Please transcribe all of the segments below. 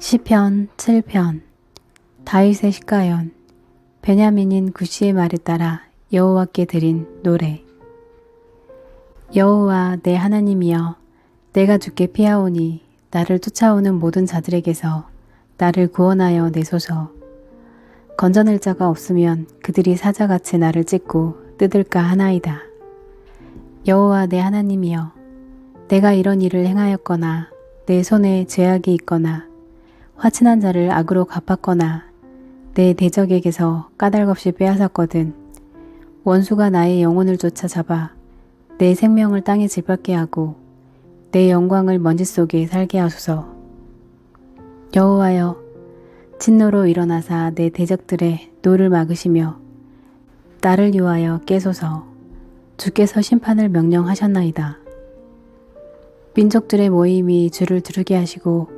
시편 7편 다윗의 시가연 베냐민인 구시의 말에 따라 여호와께 드린 노래. 여호와 내 하나님이여 내가 주께 피하오니 나를 쫓아오는 모든 자들에게서 나를 구원하여 내소서. 건져낼 자가 없으면 그들이 사자같이 나를 찢고 뜯을까 하나이다. 여호와 내 하나님이여 내가 이런 일을 행하였거나 내 손에 죄악이 있거나 화친한 자를 악으로 갚았거나 내 대적에게서 까닭없이 빼앗았거든. 원수가 나의 영혼을 쫓아 잡아 내 생명을 땅에 짓밟게 하고 내 영광을 먼지 속에 살게 하소서. 여호와여 진노로 일어나사 내 대적들의 노를 막으시며 나를 위하여 깨소서. 주께서 심판을 명령하셨나이다. 민족들의 모임이 주를 두르게 하시고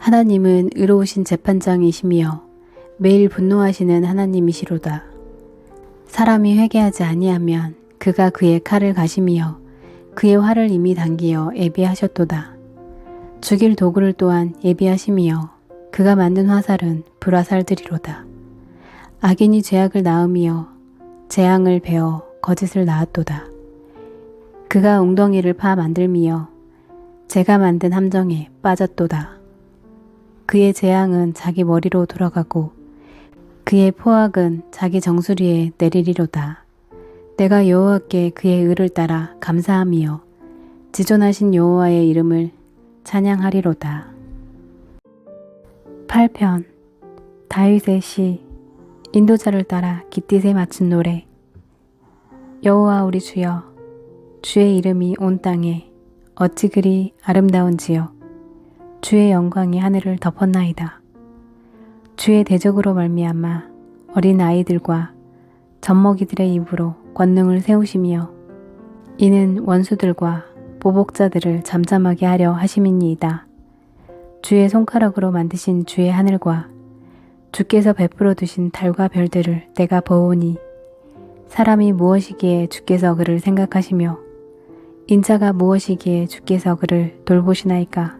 하나님은 의로우신 재판장이시며 매일 분노하시는 하나님이시로다. 사람이 회개하지 아니하면 그가 그의 칼을 가시며 그의 활을 이미 당기어 예비하셨도다. 죽일 도구를 또한 예비하시며 그가 만든 화살은 불화살들이로다. 악인이 죄악을 낳으며 재앙을 베어 거짓을 낳았도다. 그가 웅덩이를 파 만들미여 제가 만든 함정에 빠졌도다. 그의 재앙은 자기 머리로 돌아가고 그의 포악은 자기 정수리에 내리리로다. 내가 여호와께 그의 의를 따라 감사함이여 지존하신 여호와의 이름을 찬양하리로다. 8편. 다윗의 시. 인도자를 따라 깃딧에 맞춘 노래. 여호와 우리 주여 주의 이름이 온 땅에 어찌 그리 아름다운지요 주의 영광이 하늘을 덮었나이다. 주의 대적으로 말미암아 어린 아이들과 젖먹이들의 입으로 권능을 세우시며 이는 원수들과 보복자들을 잠잠하게 하려 하심이니이다. 주의 손가락으로 만드신 주의 하늘과 주께서 베풀어 두신 달과 별들을 내가 보오니 사람이 무엇이기에 주께서 그를 생각하시며 인자가 무엇이기에 주께서 그를 돌보시나이까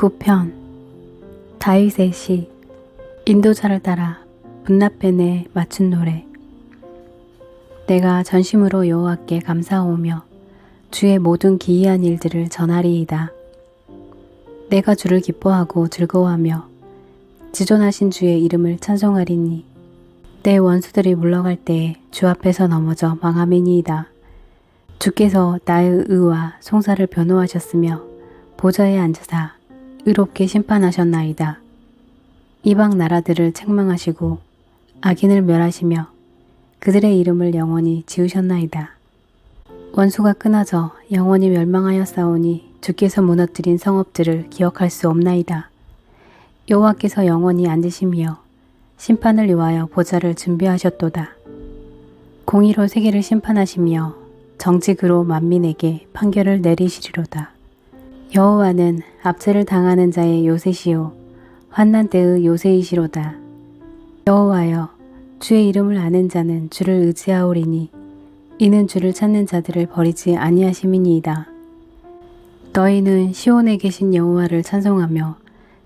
9편 다윗의 시 인도자를 따라 분나펜에 맞춘 노래 내가 전심으로 여호와께 감사하오며 주의 모든 기이한 일들을 전하리이다. 내가 주를 기뻐하고 즐거워하며 지존하신 주의 이름을 찬송하리니 내 원수들이 물러갈 때에 주 앞에서 넘어져 망함이니이다. 주께서 나의 의와 송사를 변호하셨으며 보좌에 앉으사 의롭게 심판하셨나이다. 이방 나라들을 책망하시고 악인을 멸하시며 그들의 이름을 영원히 지으셨나이다. 원수가 끊어져 영원히 멸망하였사오니 주께서 무너뜨린 성읍들을 기억할 수 없나이다. 여호와께서 영원히 앉으시며 심판을 위하여 보좌를 준비하셨도다. 공의로 세계를 심판하시며 정직으로 만민에게 판결을 내리시리로다. 여호와는 압제를 당하는 자의 요새시요 환난 때의 요새이시로다. 여호와여 주의 이름을 아는 자는 주를 의지하오리니 이는 주를 찾는 자들을 버리지 아니하심이니이다. 너희는 시온에 계신 여호와를 찬송하며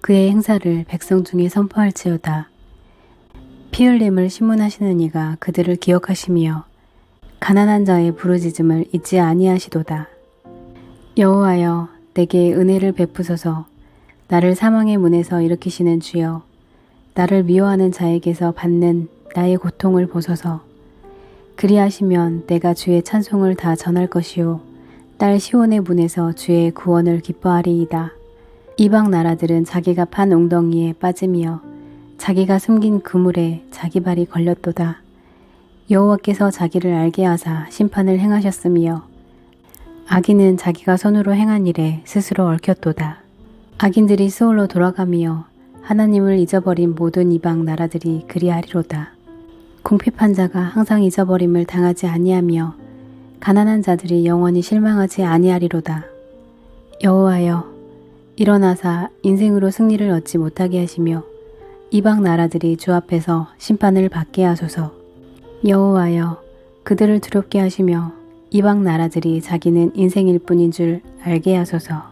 그의 행사를 백성 중에 선포할지어다. 피 흘림을 신문하시는 이가 그들을 기억하시며 가난한 자의 부르짖음을 잊지 아니하시도다. 여호와여 내게 은혜를 베푸소서 나를 사망의 문에서 일으키시는 주여 나를 미워하는 자에게서 받는 나의 고통을 보소서. 그리하시면 내가 주의 찬송을 다 전할 것이요 딸 시온의 문에서 주의 구원을 기뻐하리이다. 이방 나라들은 자기가 판 웅덩이에 빠짐이여 자기가 숨긴 그물에 자기 발이 걸렸도다. 여호와께서 자기를 알게 하사 심판을 행하셨으며 악인은 자기가 손으로 행한 일에 스스로 얽혔도다. 악인들이 스올로 돌아가며 하나님을 잊어버린 모든 이방 나라들이 그리하리로다. 궁핍한 자가 항상 잊어버림을 당하지 아니하며 가난한 자들이 영원히 실망하지 아니하리로다. 여호와여 일어나사 인생으로 승리를 얻지 못하게 하시며 이방 나라들이 주 앞에서 심판을 받게 하소서. 여호와여 그들을 두렵게 하시며 이방 나라들이 자기는 인생일 뿐인 줄 알게 하소서.